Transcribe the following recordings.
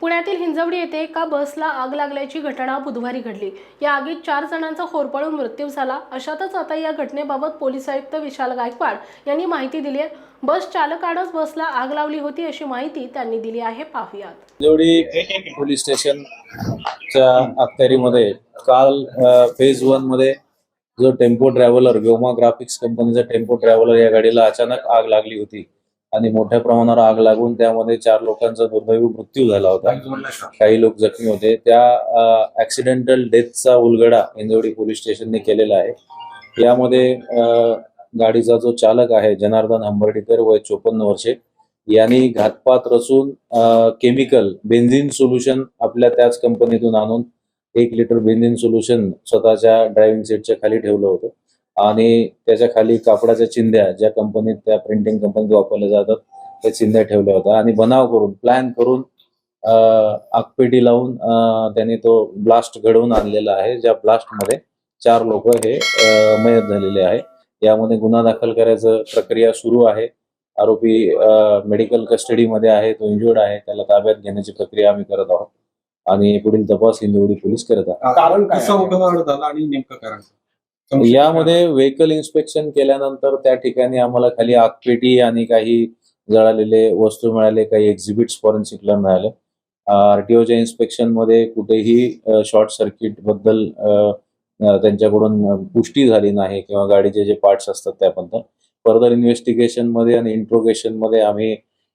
पुण्यातील हिंजवडी येथे एका बसला आग लागल्याची घटना बुधवारी घडली. या आगीत चार जणांचा होरपळून मृत्यू झाला. अशातच आता या घटनेबाबत पोलीस आयुक्त विशाल गायकवाड यांनी माहिती दिली आहे. बस चालकानंच बसला आग लावली होती अशी माहिती त्यांनी दिली आहे. पाहुयात. हिंजवडी पोलीस स्टेशनच्या अखत्यारीमध्ये काल फेज वनमध्ये जो टेम्पो ट्रॅव्हलर व्योमा ग्राफिक्स कंपनीचा टेम्पो ट्रॅव्हलर या गाडीला अचानक आग लागली होती. आणि मोठ्या प्रमाणावर आग लागून त्यामध्ये चार लोकांचा दुर्दैवी मृत्यू झाला होता. काही लोक जखमी होते. त्या ऍक्सिडेंटल डेथचा उलगडा इंजवडी पोलीस स्टेशनने केलेला आहे. यामध्ये गाडीचा जो चालक आहे जनार्दन हंबर्डीकर वय चोपन्न वर्षे यांनी घातपात रचून केमिकल बेन्झिन सोल्युशन आपल्या त्याच कंपनीतून आणून एक लिटर बेन्झिन सोल्युशन स्वतःच्या ड्रायव्हिंग सीटच्या खाली ठेवलं होतं. आणि त्याच्याखाली कापडाच्या चिंध्या ज्या कंपनीत त्या प्रिंटिंग कंपनीत वापरल्या जातात त्या चिंध्या ठेवल्या होत्या. आणि बनाव करून प्लॅन करून अं, आगपेटी लावून त्यांनी तो ब्लास्ट घडवून आणलेला आहे ज्या ब्लास्टमध्ये चार लोक हे मयत झालेले आहे. यामध्ये गुन्हा दाखल करायचं प्रक्रिया सुरू आहे. आरोपी मेडिकल कस्टडीमध्ये आहे तो इंजुर्ड आहे त्याला ताब्यात घेण्याची प्रक्रिया आम्ही करत आहोत. आणि पुढील तपास हिंदवडी पोलीस करत आहेत. कारण कसा झाला आणि नेमकं कारण यामध्ये व्हेकल इन्स्पेक्शन केल्यानंतर त्या ठिकाणी आम्हाला खाली आगपेटी आणि काही जळालेले वस्तू मिळाले काही एक्झिबिट्स फॉरेन्सिकला मिळाले. आरटीओच्या इन्स्पेक्शनमध्ये कुठेही शॉर्ट सर्किटबद्दल त्यांच्याकडून पुष्टी झाली नाही किंवा गाडीचे जे पार्ट्स असतात त्याबद्दल. फर्दर इन्व्हेस्टिगेशनमध्ये आणि इंट्रोगेशनमध्ये आम्ही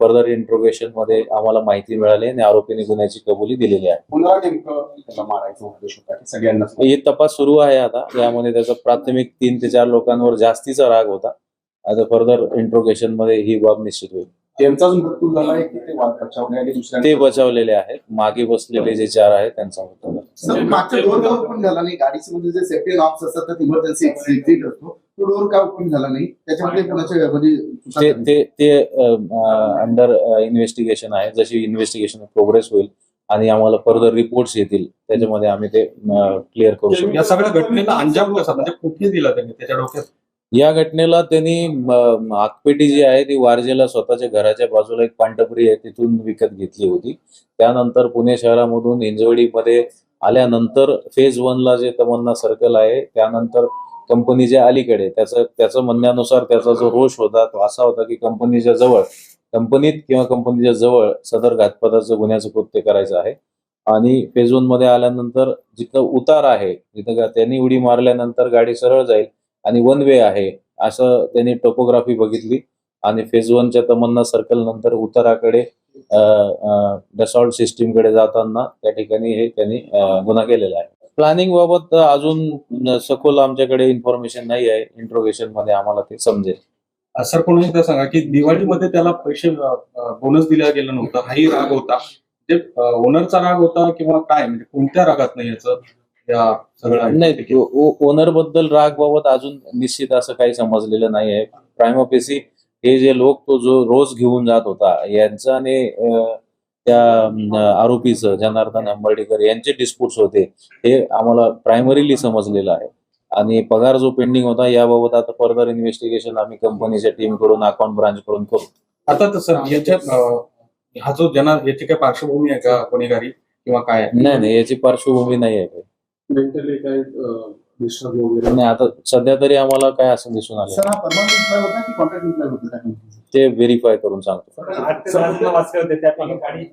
फर्दर इंट्रोगेशनमध्ये आम्हाला माहिती मिळाली आणि आरोपीने गुन्ह्याची कबुली दिलेली आहे. पुन्हा नेमकं त्याला मारायचा उद्देश होता की सगळ्यांना हे तपास सुरू आहे आता. यामध्ये त्याचा प्राथमिक तीन ते चार लोकांवर जास्तीचा राग होता. आता फर्दर इंट्रोगेशनमध्ये ही बाब निश्चित होईल. त्यांचाच मृत्यू झालाय की ते वाद बचावले आणि दुसऱ्या ते बचावलेले आहेत. मागे बसलेले जे चार आहेत त्यांचा झाला. सर मागच्या डोर का ओपन झाला नाही. गाडीच्या मध्ये जे सेफ्टी असतात त्यात इमर्जन्सी एक्झिट असतो. तो डोर का ओपन झाला नाही. त्याच्यामध्ये कोणाच्या म्हणजे ते अंडर इन्व्हेस्टिगेशन आहे. जशी इन्व्हेस्टिगेशन प्रोग्रेस होईल आणि आम्हाला फर्दर रिपोर्ट्स येतील त्याच्यामध्ये आम्ही ते क्लिअर करू शकतो. या सगळ्या घटनेला अंजाम कसा म्हणजे कुठे दिला त्यांनी त्याच्या डोक्यात? या घटनेला त्यांनी आगपेटी जी आहे ती वारजेला स्वतःच्या घराच्या बाजूला एक पांढरपुरी आहे तिथून विकत घेतली होती. त्यानंतर पुणे शहरामधून हिंजवडीमध्ये आल्यानंतर फेज वनला जे तमन्ना सर्कल आहे त्यानंतर कंपनीच्या अलीकडे त्याचं त्याचं म्हणण्यानुसार त्याचा जो रोष होता तो असा होता की कंपनीच्या जवळ कंपनीत किंवा कंपनीच्या जवळ सदर घातपाताचं गुन्ह्याचं कृत्य करायचं आहे. आणि फेज वनमध्ये आल्यानंतर जिथं उतार आहे जिथं त्यांनी उडी मारल्यानंतर गाडी सरळ जाईल आणि वन वे आहे असं त्यांनी टोपोग्राफी बघितली. आणि फेज वनच्या तमन्ना सर्कल नंतर उताराकडे डसॉल्ट सिस्टीमकडे जाताना त्या ठिकाणी हे त्यांनी गुन्हा केलेला आहे. प्लॅनिंग बाबत अजून सखोल आमच्याकडे इन्फॉर्मेशन नाही आहे. इंट्रोगेशनमध्ये आम्हाला ते समजेल. सर कोणी एकदा सांगा की दिवाळीमध्ये त्याला पैसे बोनस दिला गेला नव्हता. हाही राग होता. म्हणजे ओनरचा राग होता किंवा काय? म्हणजे कोणत्या रागात नाही याचं? नाही ओनरबद्दल राग बाबत अजून निश्चित असं काही समजलेलं नाही आहे. प्रायमोपेसी हे जे लोक तो जो रोज घेऊन जात होता यांचं आणि त्या आरोपीचं जनार्दन अंबर्डेकर यांचे डिस्प्यूट्स होते हे आम्हाला प्रायमरीली समजलेलं आहे आणि पगार जो पेंडिंग होता याबाबत आता फर्दर इन्व्हेस्टिगेशन आम्ही कंपनीच्या टीमकडून अकाउंट ब्रांच कडून करू आता तर सर याच्यात हा जो जना याची काय पार्श्वभूमी आहे का गुन्हेगारी किंवा काय? नाही नाही याची पार्श्वभूमी नाही आहे काही. मेंटली काय डिस्टर्ब वगैरे. नाही आता सध्या तरी आम्हाला काय असं दिसून आलं सर हा परमनंट एम्प्लॉय होता की कॉन्ट्रॅक्ट एम्प्लॉय होता त्या कंपनीचा? ते व्हेरीफाय करून सांगतो. आठ ते दहा जण वाचले होते त्यापैकी गाडी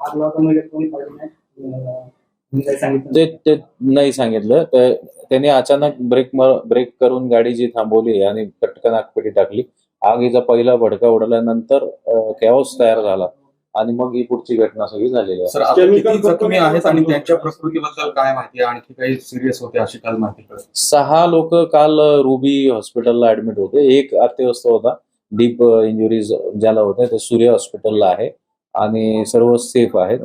आग लावताना कोणी पाहिजे नाही. अं, मी काही सांगितलं ते ते नाही सांगितलं. तर त्याने अचानक ब्रेक ब्रेक करून गाडी जी थांबवली आणि पटकन आगपेटी टाकली. आगीचा पहिला भडका उडल्यानंतर कॅओस तयार झाला. आणि मग ही पुढची घटना सगळी झालेली आहे. सर आता Chemical किती जखमी company आहेत आणि त्यांच्या प्रकृतीबद्दल काय माहिती आहे? आणखी काही सिरियस होते अशी काल माहिती सहा लोक काल रुबी हॉस्पिटलला ऍडमिट होते. एक अत्यवस्थ होता. डीप इंजुरीज ज्याला होत्या ते सूर्य हॉस्पिटलला आहे. आणि सर्व सेफ आहेत.